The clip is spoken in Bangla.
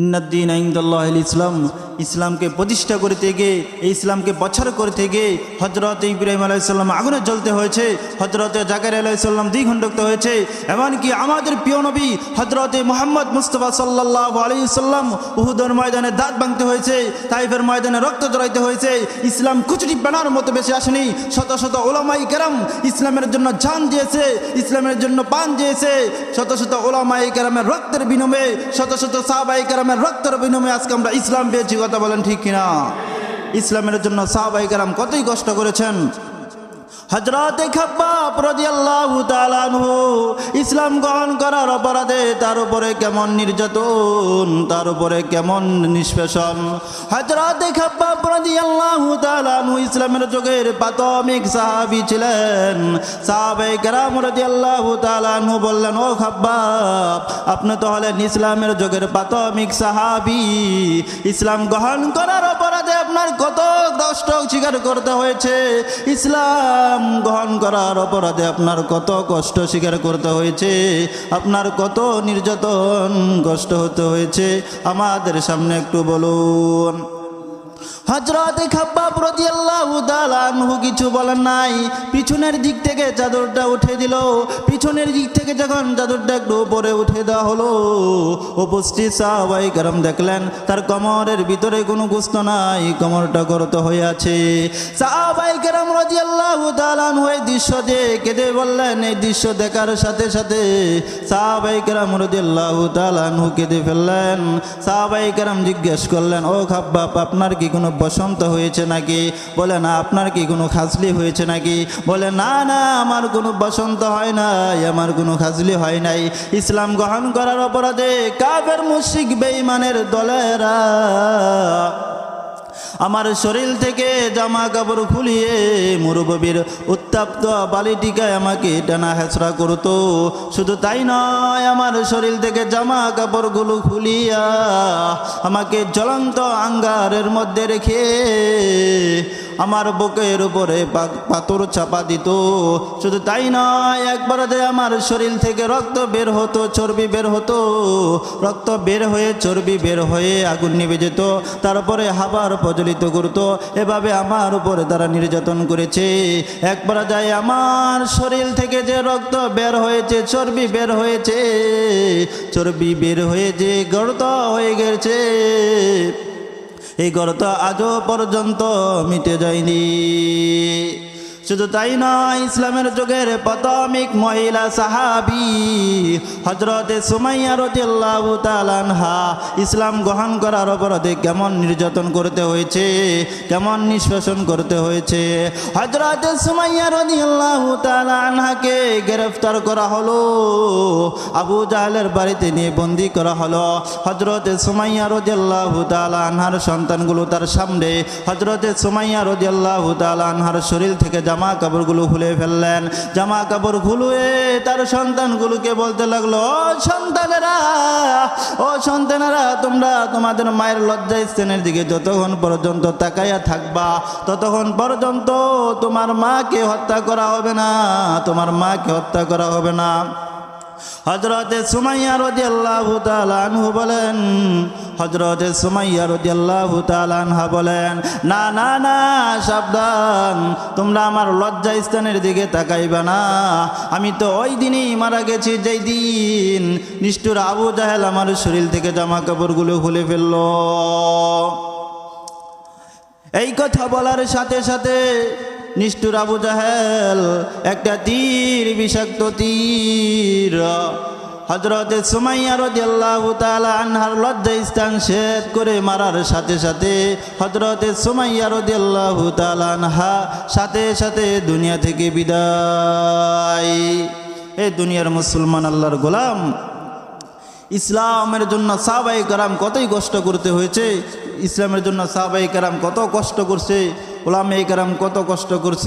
ইন্নাদ্দিন আইন্দুল্লাহ ইসলাম ইসলামকে প্রতিষ্ঠা করতে গিয়ে ইসলামকে বছর করতে গিয়ে হজরত ইব্রাহিম আলাইসাল্লাম আগুনে জ্বলতে হয়েছে হজরত জাকার আলাইসাল্লাম দ্বিখণ্ডক্ত হয়েছে, এমনকি আমাদের প্রিয় নবী হজরতে মোহাম্মদ মুস্তফা সাল্লাহ আলাইসাল্লাম উহুদর ময়দানে দাঁত ভাঙতে হয়েছে, তাইফের ময়দানে রক্ত জড়াইতে হয়েছে, ইসলাম কুচুরি বানার মতো বেশি আসেনি, শত শত ওলামাই কেরাম ইসলামের জন্য জান দিয়েছে, ইসলামের জন্য পান দিয়েছে, শত শত ওলামাই কেরামের রক্তের বিনিময়ে শত শত সাহাবাই কেরামের রক্তের বিনিময়ে আজকে আমরা ইসলাম পেয়েছি, কথা বলেন ঠিক কিনা? ইসলামের জন্য সাহবাহিকেরাম কেরাম কতই কষ্ট করেছেন? হজরত খাব্বাব রাদিয়াল্লাহু তাআলা আনহু ইসলাম গ্রহণ করার অপরাধে তার উপরে কেমন নির্যাতন, তার উপরে কেমন নিষ্পেষণ? হজরত খাব্বাব রাদিয়াল্লাহু তাআলা আনহু ইসলামের যুগের প্রাথমিক সাহাবী ছিলেন। সাহাবে কেরাম রাদিয়াল্লাহু তাআলা আনহু বললেন, ও খাব্বাব, আপনি তো হলেন ইসলামের যুগের প্রাথমিক সাহাবী। ইসলাম গ্রহণ করার অপরাধে আপনার কত কষ্ট স্বীকার করতে হয়েছে? ইসলাম গ্রহণ করার অপরাধে আপনার কত কষ্ট স্বীকার করতে হয়েছে? আপনার কত নির্যাতন কষ্ট হতে হয়েছে? আমাদের সামনে একটু বলুন। হজরত খাব্বাব রাদিয়াল্লাহু তাআলা আনহু কিছু বলেন নাই। পিছনের দিক থেকে চাদরটা উঠে দিল। পিছনের দিক থেকে যখন চাদরটা একটু উপরে উঠে দেওয়া হলো, উপস্থিত সাহাবাই কারাম দেখলেন, তার কমরের ভিতরে কোনো গুস্ত নাই, কমরটা গরত হয়ে আছে সাহাবাই কারাম রাদিয়াল্লাহু তাআলা আনহু এই দৃশ্য দিয়ে কেঁদে বললেন, এই দৃশ্য দেখার সাথে সাথে সাহাবাই কারাম রাদিয়াল্লাহু তাআলা আনহু কেঁদে ফেললেন। সাহাবাই কারাম জিজ্ঞেস করলেন, ও খাব্বাব, আপনার কি কোনো বসন্ত হয়েছে নাকি? বলে, না, আপনার কি কোনো খাজলি হয়েছে নাকি? বলে, না না, আমার কোনো বসন্ত হয় নাই, আমার কোনো খাজলি হয় নাই। ইসলাম গ্রহণ করার অপরাধে কাবের মুশিক বেঈমানের দলেরা আমার শরীর থেকে জামা কাপড় খুলিয়ে মুরুববীর উত্তাপ্ত বালিটিকায় আমাকে টানা হেঁচড়া করতো। শুধু তাই নয়, আমার শরীর থেকে জামা কাপড়গুলো খুলিয়া আমাকে জ্বলন্ত আঙ্গারের মধ্যে রেখে আমার বুকের উপরে পাথর চাপা দিত। শুধু তাই নয়, একবার যে আমার শরীর থেকে রক্ত বের হতো, চর্বি বের হতো। রক্ত বের হয়ে চর্বি বের হয়ে আগুন নিভে যেত। তারপরে হাবার প্রজ্বলিত করত। এভাবে আমার উপরে তারা নির্যাতন করেছে। একবার যায় আমার শরীর থেকে যে রক্ত বের হয়েছে, চর্বি বের হয়েছে, চর্বি বের হয়ে যে গর্ত হয়ে গেছে। এই গর্ত আজও পর্যন্ত মিটে যায়নি। শুধু তাই নয়, ইসলামের যুগের প্রাথমিক মহিলা সাহাবি হজরতে সুমাইয়া রদিয়াল্লাহু তাআলাহা ইসলাম গ্রহণ করার অপরাধে কেমন নির্যাতন করতে হয়েছে, কেমন নিষ্পেষণ করতে হয়েছে? হজরতে সুমাইয়া রদিয়াল্লাহু তাআলা আনহাকে গ্রেফতার করা হলো, আবু জাহেলের বাড়িতে নিয়ে বন্দি করা হলো। হজরতে সুমাইয়া রদিয়াল্লাহু তাআলা আনহার সন্তানগুলো তার সামনে হজরতে সুমাইয়া রদিয়াল্লাহু তাআলা আনহার শরীর থেকে জামা কাপড়গুলো খুলে ফেললেন। জামা কাপড় খুলুয়ে তার সন্তানগুলোকে বলতে লাগল, ও সন্তানেরা ও সন্তানেরা, তোমরা তোমাদের মায়ের লজ্জা স্থানের দিকে যতক্ষণ পর্যন্ত তাকাইয়া থাকবা, ততক্ষণ পর্যন্ত তোমার মাকে হত্যা করা হবে না, তোমার মাকে হত্যা করা হবে না। হজরতে সুমাইয়া রদিয়াল্লাহু তাআলা আনহু বলেন হজরতে সুমাইয়া রদিয়াল্লাহু তাআলা আনহা বলেন, না না না, সাবধান, তোমরা আমার লজ্জা স্থানের দিকে তাকাইবা না। আমি তো ওই দিনই মারা গেছি, যেই দিন নিষ্ঠুর আবু জাহেল আমার শরীর থেকে জামা কাপড়গুলো খুলে ফেলল। এই কথা বলার সাথে সাথে নিষ্ঠুর আবু জাহেল একটা তীর, বিষাক্ত তীর হজরতে সুমাইয়া রদিয়াল্লাহু তাআলা আনহার লজ্জা স্থান শেষ করে মারার সাথে সাথে হজরতে সুমাইয়া রদিয়াল্লাহু তাআলা আনহা সাথে সাথে দুনিয়া থেকে বিদায়। এই দুনিয়ার মুসলমান আল্লাহর গোলাম, ইসলামের জন্য সাহাবাই কারাম কতই কষ্ট করতে হয়েছে, ইসলামের জন্য সাহাবাই কারাম কত কষ্ট করছে ওলামে কারাম কত কষ্ট করছে।